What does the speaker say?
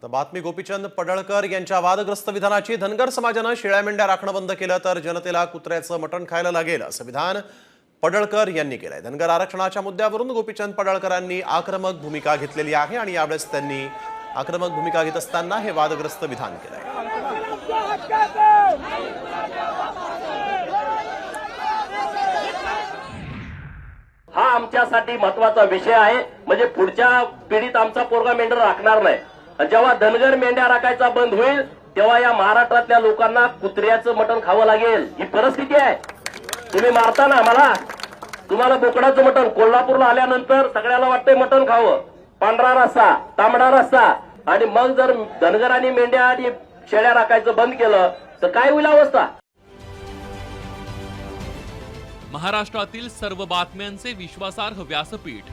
आता बातमी गोपीचंद पडळकर यांच्या वादग्रस्त विधानाची धनगर समाजानं शेळ्या मेंढ्या राखणं बंद केलं तर जनतेला कुत्र्याचं मटण खायला लागेल असं विधान पडळकर यांनी केलंय. धनगर आरक्षणाच्या मुद्द्यावरून गोपीचंद पडळकरांनी आक्रमक भूमिका घेतलेली आहे आणि यावेळेस त्यांनी आक्रमक भूमिका घेत असताना हे वादग्रस्त विधान केलंय. हा आमच्यासाठी महत्त्वाचा विषय आहे. म्हणजे पुढच्या पिढीत आमचा पोरगा मेंढर राखणार नाही. जेव्हा धनगर मेंढ्या राखायचा बंद होईल तेव्हा या महाराष्ट्रातल्या लोकांना कुत्र्याचं मटण खावं लागेल. ही परिस्थिती आहे. तुम्ही मारता ना मला तुम्हाला बोकडाचं मटण कोल्हापूरला आल्यानंतर सगळ्याला वाटतंय मटण खावं. पांढरा रस्सा तांबडा रस्सा. आणि मग जर धनगर आणि मेंढ्या आणि शेळ्या राखायचं बंद केलं तर काय होईल अवस्था? महाराष्ट्रातील सर्व बातम्यांचे विश्वासार्ह व्यासपीठ.